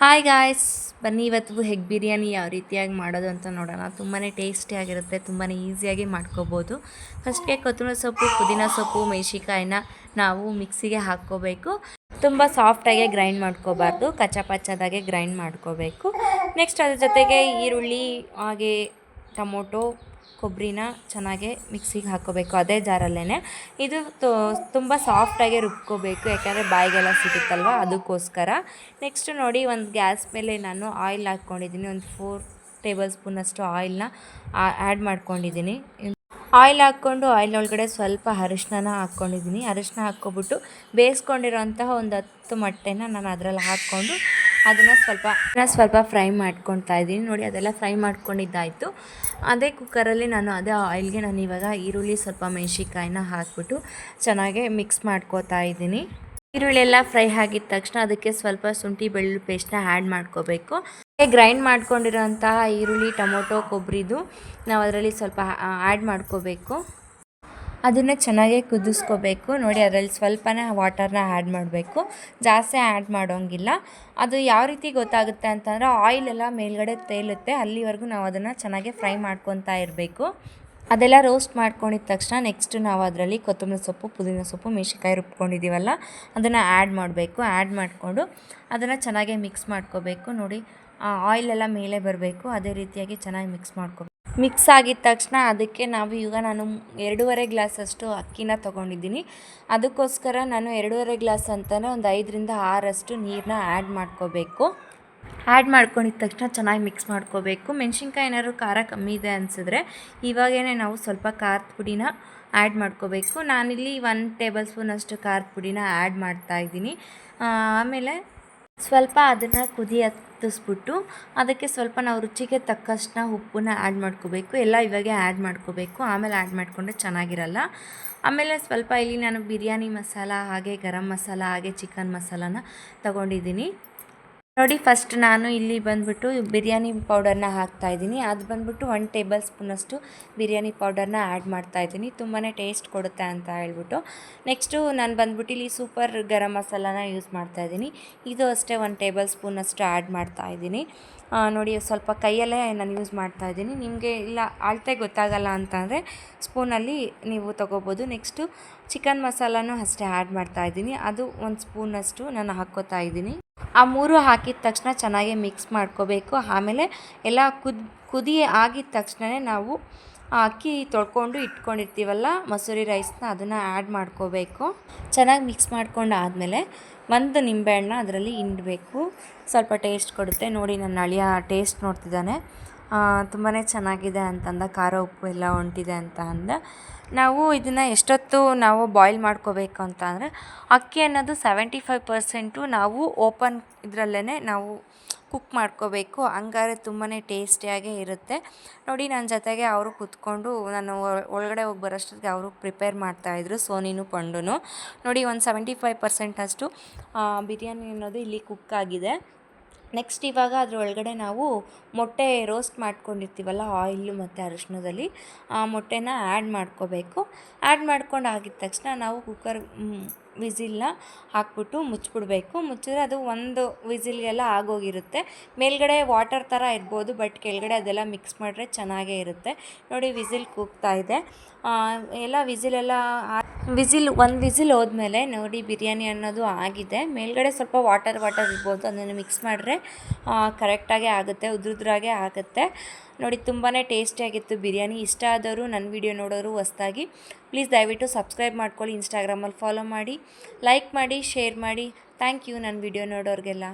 Hi guys ಬನ್ನಿ ಇವತ್ತು ಹೆಗ್ ಬಿರಿಯಾನಿ ಯಾವ ರೀತಿಯಾಗಿ ಮಾಡೋದು ಅಂತ ನೋಡೋಣ. ತುಂಬಾ ಟೇಸ್ಟಿಯಾಗಿರುತ್ತೆ ತುಂಬಾ ಈಸಿಯಾಗಿ ಮಾಡ್ಕೋಬೋದು. ಫಸ್ಟ್ಗೆ ಕೊತ್ತಂಬರಿ ಸೊಪ್ಪು, ಪುದೀನ ಸೊಪ್ಪು ಮೆಣಸಿಕಾಯಿನ ನಾವು ಮಿಕ್ಸಿಗೆ ಹಾಕ್ಕೋಬೇಕು. ತುಂಬ ಸಾಫ್ಟಾಗೆ ಗ್ರೈಂಡ್ ಮಾಡ್ಕೋಬಾರ್ದು, ಕಚ್ಚಾ ಪಚ್ಚದಾಗೆ ಗ್ರೈಂಡ್ ಮಾಡ್ಕೋಬೇಕು. ನೆಕ್ಸ್ಟ್ ಅದ್ರ ಜೊತೆಗೆ ಈರುಳ್ಳಿ, ಹಾಗೆ ಟೊಮೊಟೊ ಕೊಬ್ಬರಿನ ಚೆನ್ನಾಗೆ ಮಿಕ್ಸಿಗೆ ಹಾಕ್ಕೋಬೇಕು, ಅದೇ ಜಾರಲ್ಲೇ ಇದು ತುಂಬ ಸಾಫ್ಟಾಗೆ ರುಬ್ಕೋಬೇಕು, ಯಾಕೆಂದರೆ ಬಾಯಿಗೆಲ್ಲ ಸಿಗುತ್ತಲ್ವ? ಅದಕ್ಕೋಸ್ಕರ. ನೆಕ್ಸ್ಟ್ ನೋಡಿ, ಒಂದು ಗ್ಯಾಸ್ ಮೇಲೆ ನಾನು ಆಯಿಲ್ ಹಾಕ್ಕೊಂಡಿದ್ದೀನಿ. ಒಂದು ಫೋರ್ ಟೇಬಲ್ ಸ್ಪೂನಷ್ಟು ಆಯಿಲ್ನ ಆ್ಯಡ್ ಮಾಡ್ಕೊಂಡಿದ್ದೀನಿ. ಆಯಿಲ್ ಹಾಕ್ಕೊಂಡು ಆಯಿಲ್ ಒಳಗಡೆ ಸ್ವಲ್ಪ ಅರಿಶಿನ ಹಾಕ್ಕೊಂಡಿದ್ದೀನಿ. ಅರಿಶಿನ ಹಾಕ್ಕೊಬಿಟ್ಟು ಬೇಯಿಸ್ಕೊಂಡಿರೋಂತಹ ಒಂದು ಹತ್ತು ಮೊಟ್ಟೆನ ನಾನು ಅದರಲ್ಲಿ ಹಾಕ್ಕೊಂಡು ಅದನ್ನು ಸ್ವಲ್ಪ ಸ್ವಲ್ಪ ಫ್ರೈ ಮಾಡ್ಕೊತಾ ಇದ್ದೀನಿ. ನೋಡಿ, ಅದೆಲ್ಲ ಫ್ರೈ ಮಾಡ್ಕೊಂಡಿದ್ದಾಯಿತು. ಅದೇ ಕುಕ್ಕರಲ್ಲಿ ನಾನು ಅದೇ ಆಯಿಲ್ಗೆ ನಾನು ಇವಾಗ ಈರುಳ್ಳಿ ಸ್ವಲ್ಪ ಮೆಣಸಿಕಾಯಿನ ಹಾಕ್ಬಿಟ್ಟು ಚೆನ್ನಾಗೆ ಮಿಕ್ಸ್ ಮಾಡ್ಕೋತಾ ಇದ್ದೀನಿ. ಈರುಳ್ಳಿ ಎಲ್ಲ ಫ್ರೈ ಆಗಿದ ತಕ್ಷಣ ಅದಕ್ಕೆ ಸ್ವಲ್ಪ ಶುಂಠಿ ಬೆಳ್ಳುಳ್ಳಿ ಪೇಸ್ಟ್ನ ಆ್ಯಡ್ ಮಾಡ್ಕೋಬೇಕು. ಗ್ರೈಂಡ್ ಮಾಡ್ಕೊಂಡಿರೋಂತಹ ಈರುಳ್ಳಿ, ಟೊಮೊಟೊ ಕೊಬ್ಬರಿದು ನಾವು ಅದರಲ್ಲಿ ಸ್ವಲ್ಪ ಆ್ಯಡ್ ಮಾಡ್ಕೋಬೇಕು. ಅದನ್ನು ಚೆನ್ನಾಗಿ ಕುದಿಸ್ಕೋಬೇಕು. ನೋಡಿ, ಅದರಲ್ಲಿ ಸ್ವಲ್ಪನೇ ವಾಟರ್ನ ಆ್ಯಡ್ ಮಾಡಬೇಕು. ಜಾಸ್ತಿ ಆ್ಯಡ್ ಮಾಡೋಂಗಿಲ್ಲ. ಅದು ಯಾವ ರೀತಿ ಗೊತ್ತಾಗುತ್ತೆ ಅಂತಂದರೆ ಎಲ್ಲ ಮೇಲ್ಗಡೆ ತೇಲುತ್ತೆ. ಅಲ್ಲಿವರೆಗೂ ನಾವು ಅದನ್ನು ಚೆನ್ನಾಗಿ ಫ್ರೈ ಮಾಡ್ಕೊತಾ ಇರಬೇಕು. ಅದೆಲ್ಲ ರೋಸ್ಟ್ ಮಾಡ್ಕೊಂಡಿದ ತಕ್ಷಣ ನೆಕ್ಸ್ಟ್ ನಾವು ಅದರಲ್ಲಿ ಕೊತ್ತಂಬರಿ ಸೊಪ್ಪು, ಪುದೀನ ಸೊಪ್ಪು ಮೆಣಸಿಕಾಯಿ ರುಬ್ಕೊಂಡಿದ್ದೀವಲ್ಲ ಅದನ್ನು ಆ್ಯಡ್ ಮಾಡಬೇಕು. ಆ್ಯಡ್ ಮಾಡಿಕೊಂಡು ಅದನ್ನು ಚೆನ್ನಾಗಿ ಮಿಕ್ಸ್ ಮಾಡ್ಕೋಬೇಕು. ನೋಡಿ ಆಯಿಲೆಲ್ಲ ಮೇಲೆ ಬರಬೇಕು. ಅದೇ ರೀತಿಯಾಗಿ ಚೆನ್ನಾಗಿ ಮಿಕ್ಸ್ ಮಾಡ್ಕೋಬೇಕು. ಮಿಕ್ಸ್ ಆಗಿದ ತಕ್ಷಣ ಅದಕ್ಕೆ ನಾವು ಈಗ ನಾನು ಎರಡೂವರೆ ಗ್ಲಾಸಷ್ಟು ಅಕ್ಕಿನ ತೊಗೊಂಡಿದ್ದೀನಿ. ಅದಕ್ಕೋಸ್ಕರ ನಾನು ಎರಡೂವರೆ ಗ್ಲಾಸ್ ಅಂತಲೇ ಒಂದು ಐದರಿಂದ ಆರಷ್ಟು ನೀರನ್ನ ಆ್ಯಡ್ ಮಾಡ್ಕೋಬೇಕು. ಆ್ಯಡ್ ಮಾಡ್ಕೊಂಡಿದ ತಕ್ಷಣ ಚೆನ್ನಾಗಿ ಮಿಕ್ಸ್ ಮಾಡ್ಕೋಬೇಕು. ಮೆಣ್ಸಿನ್ಕಾಯಿ ಏನಾದ್ರು ಖಾರ ಕಮ್ಮಿ ಇದೆ ಅನಿಸಿದ್ರೆ ಇವಾಗೇ ನಾವು ಸ್ವಲ್ಪ ಖಾರದ ಪುಡಿನ ಆ್ಯಡ್ ಮಾಡ್ಕೋಬೇಕು. ನಾನಿಲ್ಲಿ ಒನ್ ಟೇಬಲ್ ಸ್ಪೂನಷ್ಟು ಖಾರದ ಪುಡಿನ ಆ್ಯಡ್ ಮಾಡ್ತಾಯಿದ್ದೀನಿ ಆಮೇಲೆ ಸ್ವಲ್ಪ ಅದನ್ನು ಕುದಿ ಹತ್ತಿಸ್ಬಿಟ್ಟು ಅದಕ್ಕೆ ಸ್ವಲ್ಪ ನಾವು ರುಚಿಗೆ ತಕ್ಕಷ್ಟು ಉಪ್ಪನ್ನ ಆ್ಯಡ್ ಮಾಡ್ಕೋಬೇಕು. ಎಲ್ಲ ಇವಾಗೆ ಆ್ಯಡ್ ಮಾಡ್ಕೋಬೇಕು. ಆಮೇಲೆ ಆ್ಯಡ್ ಮಾಡಿಕೊಂಡ್ರೆ ಚೆನ್ನಾಗಿರಲ್ಲ. ಆಮೇಲೆ ಸ್ವಲ್ಪ ಇಲ್ಲಿ ನಾನು ಬಿರಿಯಾನಿ ಮಸಾಲ ಹಾಗೆ ಗರಂ ಮಸಾಲ ಹಾಗೆ ಚಿಕನ್ ಮಸಾಲಾನ ತಗೊಂಡಿದ್ದೀನಿ. ನೋಡಿ ಫಸ್ಟ್ ನಾನು ಇಲ್ಲಿ ಬಂದುಬಿಟ್ಟು ಬಿರಿಯಾನಿ ಪೌಡರ್ನ ಹಾಕ್ತಾಯಿದ್ದೀನಿ ಅದು ಬಂದುಬಿಟ್ಟು ಒನ್ ಟೇಬಲ್ ಸ್ಪೂನಷ್ಟು ಬಿರಿಯಾನಿ ಪೌಡರ್ನ ಆ್ಯಡ್ ಮಾಡ್ತಾಯಿದ್ದೀನಿ ತುಂಬಾ ಟೇಸ್ಟ್ ಕೊಡುತ್ತೆ ಅಂತ ಹೇಳ್ಬಿಟ್ಟು. ನೆಕ್ಸ್ಟು ನಾನು ಬಂದ್ಬಿಟ್ಟು ಇಲ್ಲಿ ಸೂಪರ್ ಗರಂ ಮಸಾಲಾನ ಯೂಸ್ ಮಾಡ್ತಾ ಇದ್ದೀನಿ. ಇದು ಅಷ್ಟೇ ಒನ್ ಟೇಬಲ್ ಸ್ಪೂನಷ್ಟು ಆ್ಯಡ್ ಮಾಡ್ತಾಯಿದ್ದೀನಿ ನೋಡಿ, ಸ್ವಲ್ಪ ಕೈಯಲ್ಲೇ ನಾನು ಯೂಸ್ ಮಾಡ್ತಾಯಿದ್ದೀನಿ ನಿಮಗೆ ಇಲ್ಲ, ಅಳತೆ ಗೊತ್ತಾಗಲ್ಲ ಅಂತಂದರೆ ಸ್ಪೂನಲ್ಲಿ ನೀವು ತೊಗೋಬೋದು. ನೆಕ್ಸ್ಟು ಚಿಕನ್ ಮಸಾಲಾನು ಅಷ್ಟೇ ಆ್ಯಡ್ ಮಾಡ್ತಾಯಿದ್ದೀನಿ ಅದು ಒಂದು ಸ್ಪೂನಷ್ಟು ನಾನು ಹಾಕ್ಕೋತಾ ಇದ್ದೀನಿ. ಆ ಮೂರು ಹಾಕಿದ ತಕ್ಷಣ ಚೆನ್ನಾಗಿ ಮಿಕ್ಸ್ ಮಾಡ್ಕೋಬೇಕು. ಆಮೇಲೆ ಎಲ್ಲ ಕುದ್, ಕುದಿ ಆಗಿದ ತಕ್ಷಣವೇ ನಾವು ಅಕ್ಕಿ ತೊಳ್ಕೊಂಡು ಇಟ್ಕೊಂಡಿರ್ತೀವಲ್ಲ, ಮಸೂರಿ ರೈಸ್ನ ಅದನ್ನು ಆ್ಯಡ್ ಮಾಡ್ಕೋಬೇಕು. ಚೆನ್ನಾಗಿ ಮಿಕ್ಸ್ ಮಾಡ್ಕೊಂಡು ಆದಮೇಲೆ ಒಂದು ನಿಂಬೆಹಣ್ಣ ಅದರಲ್ಲಿ ಹಿಂಡಬೇಕು. ಸ್ವಲ್ಪ ಟೇಸ್ಟ್ ಕೊಡುತ್ತೆ. ನೋಡಿ ನನ್ನ ಅಳಿಯ ಟೇಸ್ಟ್ ನೋಡ್ತಿದ್ದಾನೆ. ತುಂಬಾ ಚೆನ್ನಾಗಿದೆ ಅಂತಂದ, ಖಾರ ಉಪ್ಪು ಎಲ್ಲ ಹೊಂಟಿದೆ ಅಂತ ಅಂದ. ನಾವು ಇದನ್ನು ಎಷ್ಟೊತ್ತು ನಾವು ಬಾಯ್ಲ್ ಮಾಡ್ಕೋಬೇಕು ಅಂತ ಅಂದರೆ, ಅಕ್ಕಿ ಅನ್ನೋದು ಸೆವೆಂಟಿ ಫೈವ್ ಪರ್ಸೆಂಟು ನಾವು ಓಪನ್ ಇದರಲ್ಲೇ ನಾವು ಕುಕ್ ಮಾಡ್ಕೋಬೇಕು. ಹಂಗಾರೆ ತುಂಬಾ ಟೇಸ್ಟಿಯಾಗೇ ಇರುತ್ತೆ. ನೋಡಿ ನನ್ನ ಜೊತೆಗೆ ಅವರು ಕೂತ್ಕೊಂಡು, ನಾನು ಒಳಗಡೆ ಹೋಗಿ ಬರೋಷ್ಟೊತ್ತಿಗೆ ಅವರು ಪ್ರಿಪೇರ್ ಮಾಡ್ತಾಯಿದ್ರು ಸೋನಿನು ಪಂಡುನು. ನೋಡಿ, ಒಂದು ಸೆವೆಂಟಿ ಫೈವ್ ಪರ್ಸೆಂಟಷ್ಟು ಬಿರಿಯಾನಿ ಅನ್ನೋದು ಇಲ್ಲಿ ಕುಕ್ ಆಗಿದೆ. ನೆಕ್ಸ್ಟ್ ಇವಾಗ ಅದರೊಳಗಡೆ ನಾವು ಮೊಟ್ಟೆ ರೋಸ್ಟ್ ಮಾಡ್ಕೊಂಡಿರ್ತೀವಲ್ಲ ಆಯಿಲು ಮತ್ತು ಅರಿಶಿಣದಲ್ಲಿ, ಆ ಮೊಟ್ಟೆನ ಆ್ಯಡ್ ಮಾಡ್ಕೋಬೇಕು. ಆ್ಯಡ್ ಮಾಡ್ಕೊಂಡು ಆಗಿದ ತಕ್ಷಣ ನಾವು ಕುಕ್ಕರ್ ವಿಸಿಲ್ನ ಹಾಕ್ಬಿಟ್ಟು ಮುಚ್ಚಿಬಿಡ್ಬೇಕು. ಮುಚ್ಚಿದ್ರೆ ಅದು ಒಂದು ವಿಸಿಲ್ಗೆಲ್ಲ ಆಗೋಗಿರುತ್ತೆ. ಮೇಲ್ಗಡೆ ವಾಟರ್ ಥರ ಇರ್ಬೋದು, ಬಟ್ ಕೆಳಗಡೆ ಅದೆಲ್ಲ ಮಿಕ್ಸ್ ಮಾಡಿದ್ರೆ ಚೆನ್ನಾಗೇ ಇರುತ್ತೆ. ನೋಡಿ ವಿಸಿಲ್ ಕೂಗ್ತಾ ಇದೆ. ಎಲ್ಲ ವಿಸಿಲೆಲ್ಲ ವಿಸಿಲ್ ಒಂದು ವಿಸಿಲ್ ಹೋದ್ಮೇಲೆ ನೋಡಿ ಬಿರಿಯಾನಿ ಅನ್ನೋದು ಆಗಿದೆ. ಮೇಲ್ಗಡೆ ಸ್ವಲ್ಪ ವಾಟರ್ ವಾಟರ್ ಇರ್ಬೋದು, ಅದನ್ನು ಮಿಕ್ಸ್ ಮಾಡಿದ್ರೆ ಕರೆಕ್ಟಾಗೇ ಆಗುತ್ತೆ, ಉದುರುದ್ರಾಗೆ ಆಗುತ್ತೆ. ನೋಡಿ ತುಂಬಾ ಟೇಸ್ಟಿಯಾಗಿತ್ತು ಬಿರಿಯಾನಿ. ಇಷ್ಟ ಆದವರು ನನ್ನ ವಿಡಿಯೋ ನೋಡೋರು ಹೊಸ್ದಾಗಿ, ಪ್ಲೀಸ್ ದಯವಿಟ್ಟು ಸಬ್ಸ್ಕ್ರೈಬ್ ಮಾಡ್ಕೊಳ್ಳಿ, ಇನ್ಸ್ಟಾಗ್ರಾಮಲ್ಲಿ ಫಾಲೋ ಮಾಡಿ. ಲೈಕ್ ಮಾಡಿ ಶೇರ್ ಮಾಡಿ. ಥ್ಯಾಂಕ್ ಯು ನನ್ನ ವಿಡಿಯೋ ನೋಡೋರಿಗೆಲ್ಲ.